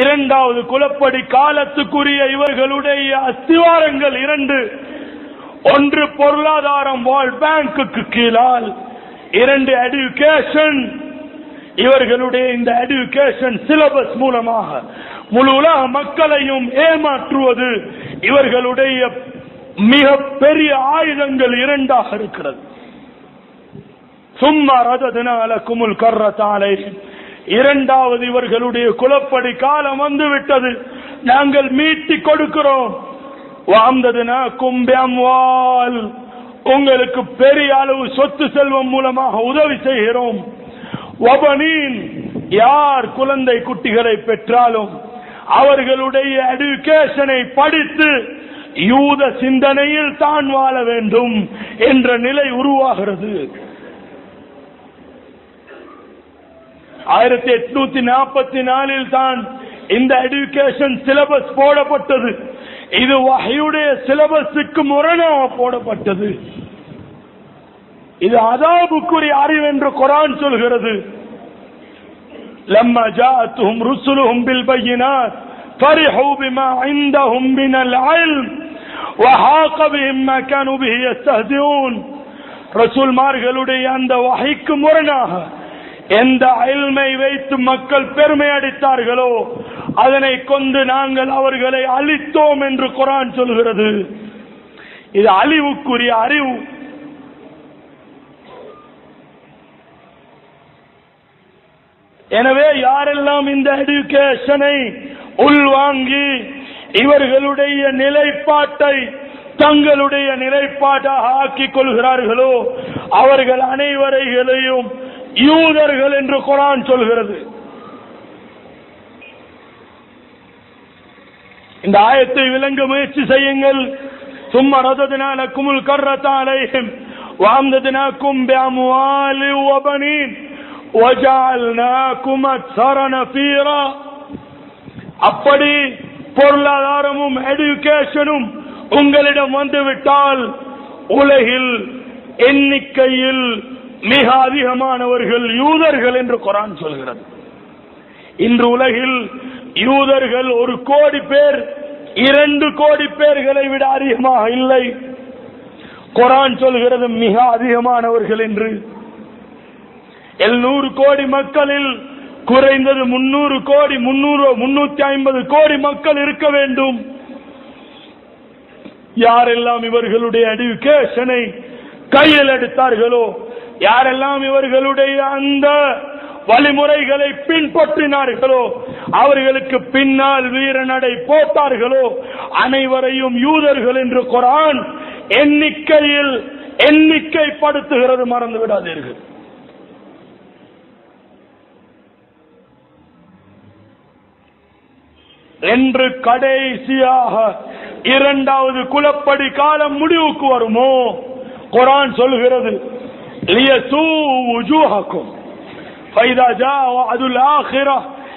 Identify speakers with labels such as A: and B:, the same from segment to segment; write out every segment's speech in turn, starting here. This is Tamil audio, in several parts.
A: இரண்டாவது குலப்படி காலத்துக்குரிய இவர்களுடைய அஸ்திவாரங்கள் இரண்டு. ஒன்று பொருளாதாரம் வேர்ல்ட் பேங்குக்கு கீழால். இரண்டு எடுகேஷன் இவர்களுடைய இந்த எடுகேஷன் சிலபஸ் மூலமாக முழு உலக மக்களையும் ஏமாற்றுவது இவர்களுடைய மிக பெரிய ஆயுதங்கள் இரண்டாக இருக்கிறது. சும்மா ரததினால குமுல் கர்ரத்தாலை இரண்டாவது இவர்களுடைய குலப்படி காலம் வந்து விட்டது நாங்கள் மீட்டி கொடுக்கிறோம். வாந்ததுனா கும்பியம்வால் உங்களுக்கு பெரிய அளவு சொத்து செல்வம் மூலமாக உதவி செய்கிறோம். யார் குழந்தை குட்டிகளை பெற்றாலும் அவர்களுடைய எடுக்கேஷனை படித்து யூத சிந்தனையில் தான் வாழ வேண்டும் என்ற நிலை உருவாகிறது. ஆயிரத்தி எட்நூத்தி நாற்பத்தி நாலில் தான் இந்த எடுகேஷன் சிலபஸ் போடப்பட்டது இது வகையுடைய சிலபஸுக்கு முரணாக போடப்பட்டது இது அதாபுக்குரிய அறிவு என்று குரான் சொல்கிறது لما جاءتهم رسلهم بالبينات فرحوا بما عندهم من العلم وحاق بهم ما كانوا به يستهزئون ரசூல் மார்களுடைய அந்த வகைக்கு முரணாக எந்த அயல்மை வைத்து மக்கள் பெருமை அடித்தார்களோ அதனை கொண்டு நாங்கள் அவர்களை அழித்தோம் என்று குரான் சொல்கிறது. இது அழிவுக்குரிய அறிவு. எனவே யாரெல்லாம் இந்த எஜுகேஷனை உள்வாங்கி இவர்களுடைய நிலைப்பாட்டை தங்களுடைய நிலைப்பாட்டாக ஆக்கிக் கொள்கிறார்களோ அவர்கள் அனைவரைகளையும் யூதர்கள் என்று குரான் சொல்கிறது இந்த ஆயத்தை விளங்க முயற்சி செய்யுங்கள் சும்மா ரதத்தினால குமுல் கர்ரத்தாலையும் வாழ்ந்ததினாக்கும் بأموال وبنين وجعلناكم أكثر نفيرا அப்படி பொருளாதாரமும் எடுகேஷனும் உங்களிடம் வந்துவிட்டால் உலகில் எண்ணிக்கையில் மிக அதிகமானவர்கள் யூதர்கள் என்று குரான் சொல்கிறது. இன்று உலகில் யூதர்கள் ஒரு கோடி பேர் இரண்டு கோடி பேர்களை விட அதிகமாக இல்லை. குரான் சொல்கிறது மிக அதிகமானவர்கள் என்று. எழுநூறு கோடி மக்களில் குறைந்தது முன்னூறு கோடி முன்னூறு முன்னூத்தி ஐம்பது கோடி மக்கள் இருக்க வேண்டும். யாரெல்லாம் இவர்களுடைய எடுக்கேஷனை கையில் எடுத்தார்களோ யாரெல்லாம் இவர்களுடைய அந்த வழிமுறைகளை பின்பற்றினார்களோ அவர்களுக்கு பின்னால் வீரநடை போட்டார்களோ அனைவரையும் யூதர்கள் என்று குரான் எண்ணிக்கையில் எண்ணிக்கை படுத்துகிறது மறந்து விடாதீர்கள். என்று கடைசியாக இரண்டாவது குலப்படி காலம் முடிவுக்கு வருமோ? குரான் சொல்கிறது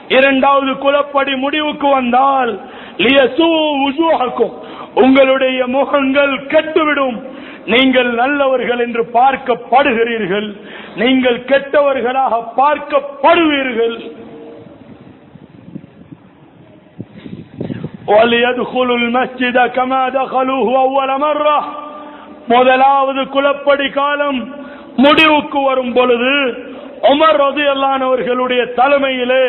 A: இரண்டாவது குலப்படி முடிவுக்கு வந்தால் உங்களுடைய முகங்கள் கெட்டுவிடும். நீங்கள் நல்லவர்கள் என்று பார்க்கப்படுகிறீர்கள். நீங்கள் கெட்டவர்களாக பார்க்கப்படுவீர்கள். முதலாவது குலப்படி காலம் முடிவுக்கு வரும் பொழுது உமர் ரதியல்லானவர்களுடைய தலைமையிலே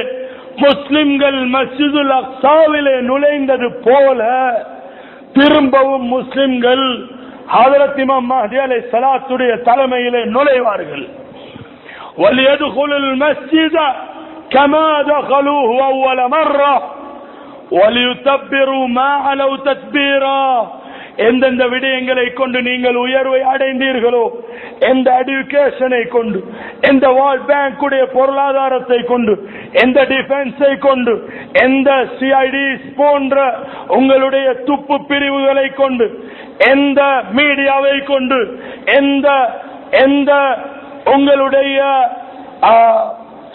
A: முஸ்லிம்கள் மஸ்ஜிதுல் அக்சாவிலே நுழைந்தது போல திரும்பவும் முஸ்லிம்கள் ஹதரத் இமாம் மஹதி அலை சலாத்துடைய தலைமையிலே நுழைவார்கள் وَلْيَدْخُلُوا الْمَسْجِدَ كَمَا دَخَلُوهُ أَوَّلَ مَرَّةٍ وَلْيُتَبِّرُوا مَا عَلَوْا تَتْبِيرًا எந்தெந்த விடயங்களை கொண்டு நீங்கள் உயர்வை அடைந்தீர்களோ எந்த எடுக்கேஷனை கொண்டு எந்த வேர்ல்ட் பேங்குடைய பொருளாதாரத்தை கொண்டு எந்த டிஃபென்ஸை கொண்டு எந்த சிஐடி போன்ற உங்களுடைய துப்பு பிரிவுகளை கொண்டு எந்த மீடியாவை கொண்டு எந்த எந்த உங்களுடைய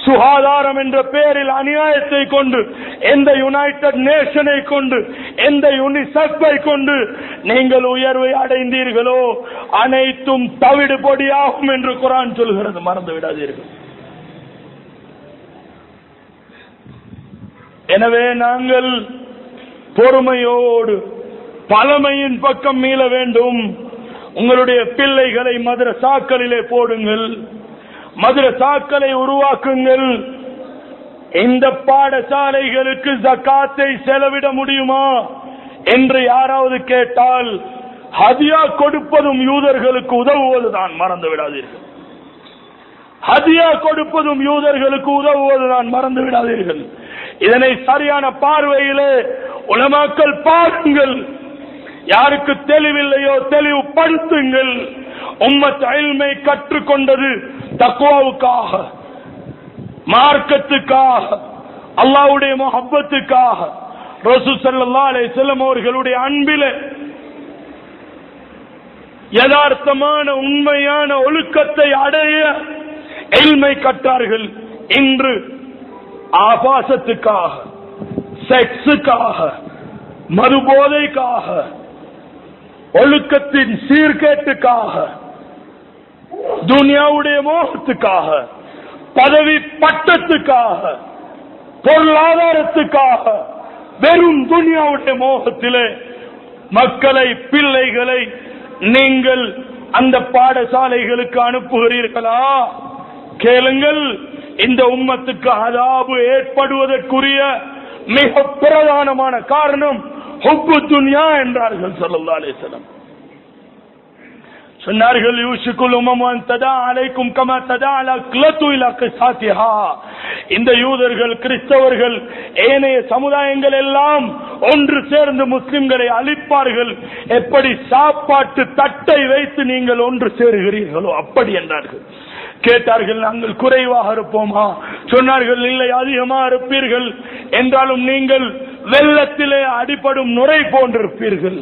A: சுகாதாரம் என்ற பெயரில் அநியாயத்தை கொண்டு எந்த யுனைடெட் நேஷனை கொண்டு எந்த யுனிசெஃபை கொண்டு நீங்கள் உயர்வை அடைந்தீர்களோ அனைத்தும் தவிடு பொடியாகும் என்று குரான் சொல்கிறது. மறந்து விடாதீர்கள். எனவே நாங்கள் பொறுமையோடு பழமையின் பக்கம் மீள வேண்டும். உங்களுடைய பிள்ளைகளை மதுரசாக்களிலே போடுங்கள். மதுரசாக்களை உருவாக்குங்கள். இந்த பாடசாலைகளுக்கு ஜக்காத்தை செலவிட முடியுமா? என்று யாராவது கேட்டால் ஹதியா கொடுப்பதும் யூதர்களுக்கு உதவுவதுதான். மறந்து விடாதீர்கள். ஹதியா கொடுப்பதும் யூதர்களுக்கு உதவுவதுதான். மறந்து விடாதீர்கள். இதனை சரியான பார்வையிலே உலமாக்கள் பாருங்கள். யாருக்கு தெளிவில்லையோ தெளிவுபடுத்துங்கள். உம்மத் அயல்மை கற்றுக்கொண்டது தக்குவாவுக்காக மார்க்கத்துக்காக அல்லாவுடைய முகப்பத்துக்காக ரசூ ஸல்லல்லாஹு அலைஹி அவர்களுடைய அன்பிலே யதார்த்தமான உண்மையான ஒழுக்கத்தை அடைய எல்மை கட்டார்கள் இன்று ஆபாசத்துக்காக செக்ஸுக்காக மறுபோதைக்காக ஒழுக்கத்தின் சீர்கேட்டுக்காக துனியாவுடைய மோகத்துக்காக பதவி பட்டத்துக்காக பொருளாதாரத்துக்காக வெறும் துனியாவுடைய மோகத்திலே மக்களை பிள்ளைகளை நீங்கள் அந்த பாடசாலைகளுக்கு அனுப்புகிறீர்களா? கேளுங்கள் இந்த உம்மத்துக்கு அதாபு ஏற்படுவதற்குரிய மிக பிரதானமான காரணம் ஹுப்பு துன்யா என்றார்கள் ஸல்லல்லாஹு அலைஹி சொன்னார்கள் யூஷிக்குல் உமம் ததா அலைக்கும் கம ததா கிளத்து இலா கிசாத்திஹா இந்த யூதர்கள் கிறிஸ்தவர்கள் ஏனைய சமுதாயங்கள் எல்லாம் ஒன்று சேர்ந்து முஸ்லிம்களை அழிப்பார்கள். எப்படி சாப்பாட்டு தட்டை வைத்து நீங்கள் ஒன்று சேருகிறீர்களோ அப்படி என்றார்கள். கேட்டார்கள் நாங்கள் குறைவாக இருப்போமா? சொன்னார்கள் இல்லை அதிகமா இருப்பீர்கள். என்றாலும் நீங்கள் வெள்ளத்திலே அடிபடும் நுரை போன்றிருப்பீர்கள்.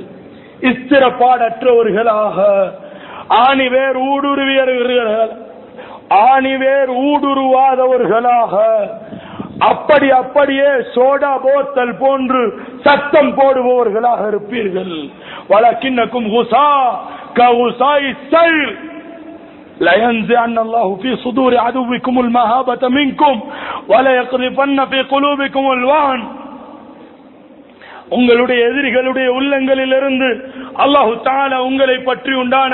A: இஸ்திரப்பாடற்றவர்களாக ஆணிவேர் ஊடுருவியவர்கள் ஆணிவேர் ஊடுருவாதவர்களாக அப்படி அப்படியே சோடா போத்தல் போன்று சத்தம் போடுபவர்களாக இருப்பீர்கள் வழக்கின்னக்கும் ஹுசா கஹுசாய் சைல் لينزعن الله في صدور عدوكم المهابة منكم ولا يقذفن في قلوبكم الوهن உங்களுடைய எதிரிகளுடைய உள்ளங்களிலிருந்து அல்லாஹு தாலா உங்களை பற்றி உண்டான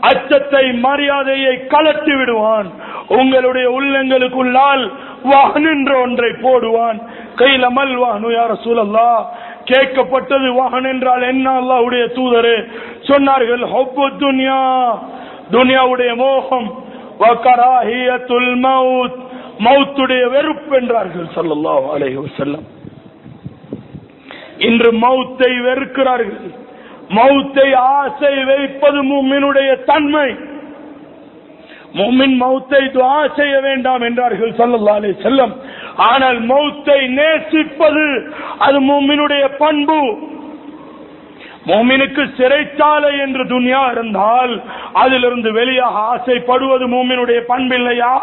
A: அச்சத்தை மரியாதையை கலட்டி விடுவான். உங்களுடைய உள்ளங்களுக்குள்ளால் வான் என்ற ஒன்றை போடுவான். கையில மல் வானு யார சூழல்லா கேட்கப்பட்டது வாகன் என்றால் என்ன அல்லாவுடைய தூதரு? சொன்னார்கள் ஹொப்பு துன்யா துனியாவுடைய மோகம் வக்கராஹியத்துல் மவுத். மவுத்துடைய வெறுப்பு என்றார்கள் சொல்லல்லா அலைஹி வஸல்லம். இன்று மௌத்தை வெறுக்கிறார்கள். மௌத்தை ஆசை வைப்பது மும்மினுடைய தன்மை. மும்மின் மௌத்தை துவா செய்ய வேண்டாம் என்றார்கள் சொல்லல்லாலே செல்லம் ஆனால் மௌத்தை நேசிப்பது அது மும்மினுடைய பண்பு. மோமினுக்கு சிறைச்சாலை என்று துனியா இருந்தால் அதிலிருந்து வெளியாக ஆசைப்படுவது மோமினுடைய பண்பில்லையா?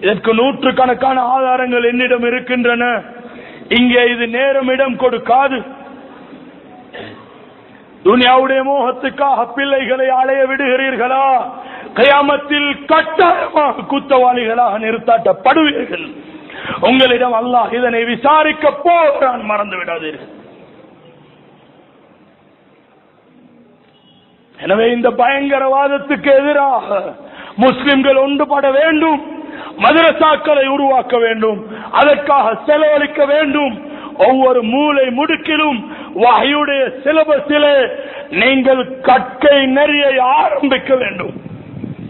A: இதற்கு நூற்றுக்கணக்கான ஆதாரங்கள் என்னிடம் இருக்கின்றன. இங்கே இது நேரம் இடம் கொடுக்காது. துனியாவுடைய மோகத்துக்காக பிள்ளைகளை அலைய விடுகிறீர்களா? கயாமத்தில் கட்டாயமாக குத்தவாளிகளாக நிறுத்தாட்டப்படுவீர்கள். உங்களிடம் அல்லாஹ் இதனை விசாரிக்க போகிறான் மறந்து விடாதீர்கள். எனவே இந்த பயங்கரவாதத்துக்கு எதிராக முஸ்லிம்கள் ஒன்றுபட வேண்டும் மதரசாக்களை உருவாக்க வேண்டும் அதற்காக செலவழிக்க வேண்டும். ஒவ்வொரு மூலை முடுக்கிலும் வகையுடைய சிலபஸிலே நீங்கள் கற்கை நெறிய ஆரம்பிக்க வேண்டும்.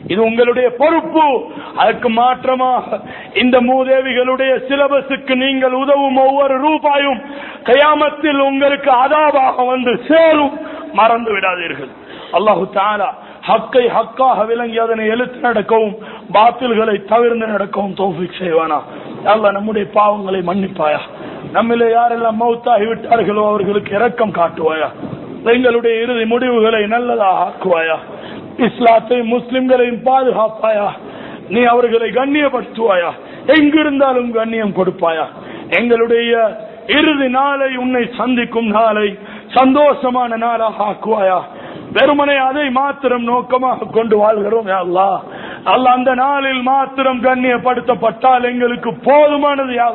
A: இது உங்களுடைய பொறுப்பு. அதற்கு மாற்றமாக இந்த மூதேவிகளுடைய சிலபஸுக்கு நீங்கள் உதவும் ஒவ்வொரு ரூபாயும் கயாமத்தில் உங்களுக்கு அதாபாக வந்து சேரும். மறந்து விடாதீர்கள். அல்லாஹு தாலா ஹக்கை ஹக்காக விளங்கி அதனை எழுத்து நடக்கவும் பாத்தில்களை தவிர்த்து நடக்கவும் தோஃபிக் செய்வானா. அல்ல நம்முடைய பாவங்களை மன்னிப்பாயா. நம்மிலே யாரெல்லாம் மௌத்தாகி விட்டார்களோ அவர்களுக்கு இரக்கம் காட்டுவாயா? எங்களுடைய இறுதி முடிவுகளை நல்லதாக ஆக்குவாயா? இஸ்லாத்தை முஸ்லிம்களையும் பாதுகாப்பாயா? நீ அவர்களை கண்ணியப்படுத்துவாயா? எங்கிருந்தாலும் கண்ணியம் கொடுப்பாயா? எங்களுடைய இறுதி நாளை உன்னை சந்திக்கும் நாளை சந்தோஷமான நாளாக ஆக்குவாயா? வெறுமனை அதை மாத்திரம் நோக்கமாக கொண்டு வாழ்கிறோம் யா அல்ல அந்த நாளில் மாத்திரம் கண்ணியப்படுத்தப்பட்டால் எங்களுக்கு போதுமானது யா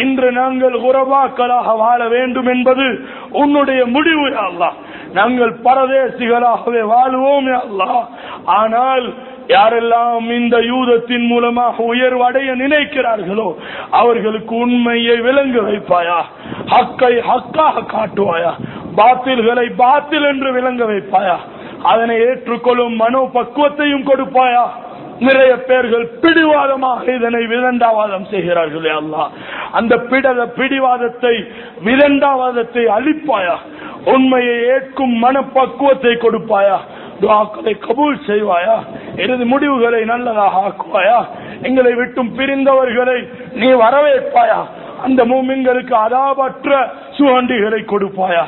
A: இன்று நாங்கள் உறவாக்களாக வாழ வேண்டும் என்பது உன்னுடைய முடிவு அல்லா நாங்கள் பரதேசிகளாகவே வாழுவோம் அல்லா அல்லாஹ். ஆனால் யாரெல்லாம் இந்த யூதத்தின் மூலமாக உயர்வு அடைய நினைக்கிறார்களோ அவர்களுக்கு உண்மையை விளங்க வைப்பாயா? ஹக்கை ஹக்காக காட்டுவாயா? பாத்தில்களை பாத்தில் என்று விளங்க வைப்பாயா? அதனை ஏற்றுக்கொள்ளும் மனோ பக்குவத்தையும் கொடுப்பாயா? நிறைய பேர்கள் பிடிவாதமாக இதனை விதண்டாவாதம் செய்கிறார்கள் அல்லா அந்த பிடத பிடிவாதத்தை விரண்டாவாதத்தை அழிப்பாயா? உண்மையை ஏற்கும் மனப்பக்குவத்தை கொடுப்பாயா? துவாக்களை கபூல் செய்வாயா? இறுதி முடிவுகளை நல்லதாக ஆக்குவாயா? எங்களை விட்டும் பிரிந்தவர்களை நீ வரவேற்பாயா? அந்த மூமின்களுக்கு அதாபற்ற சுகண்டிகளை கொடுப்பாயா?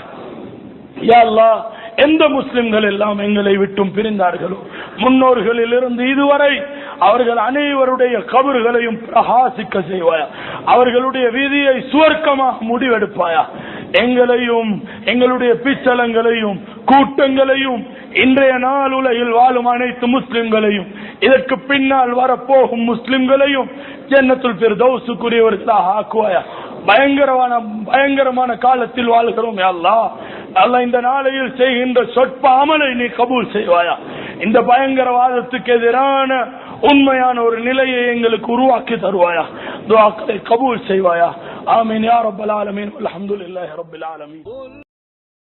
A: யா எந்த முஸ்லிம்கள் எல்லாம் எங்களை விட்டும் பிரிந்தார்களோ? முன்னோர்களில் இருந்து இதுவரை அவர்கள் அனைவருடைய கபறுகளையும் பிரகாசிக்க செய்வாயா? அவர்களுடைய வீதியை சுவர்க்கமாக முடிவெடுப்பாயா? எங்களையும் எங்களுடைய பிச்சலங்களையும் கூட்டங்களையும் இன்றைய நாள் உலகில் வாழும் அனைத்து முஸ்லிம்களையும் இதற்கு பின்னால் வரப்போகும் முஸ்லிம்களையும் ஜன்னத்துள் பெரு தௌசுக்குரியவர்களாக ஆக்குவாயா? பயங்கரமான பயங்கரமான காலத்தில் வாழ்கிறோம் யா அல்லாஹ் அல்லாஹ் இந்த நாளையில் செய்கின்ற சொற்ப அமலை நீ கபூல் செய்வாயா? இந்த பயங்கரவாதத்துக்கு எதிரான உண்மையான ஒரு நிலையை எங்களுக்கு உருவாக்கி தருவாயா? துவாக்களை கபூல் செய்வாயா? ஆமீன். யா ரப்பல் ஆலமீன். அல்ஹம்துலில்லாஹி ரப்பில் ஆலமீன்.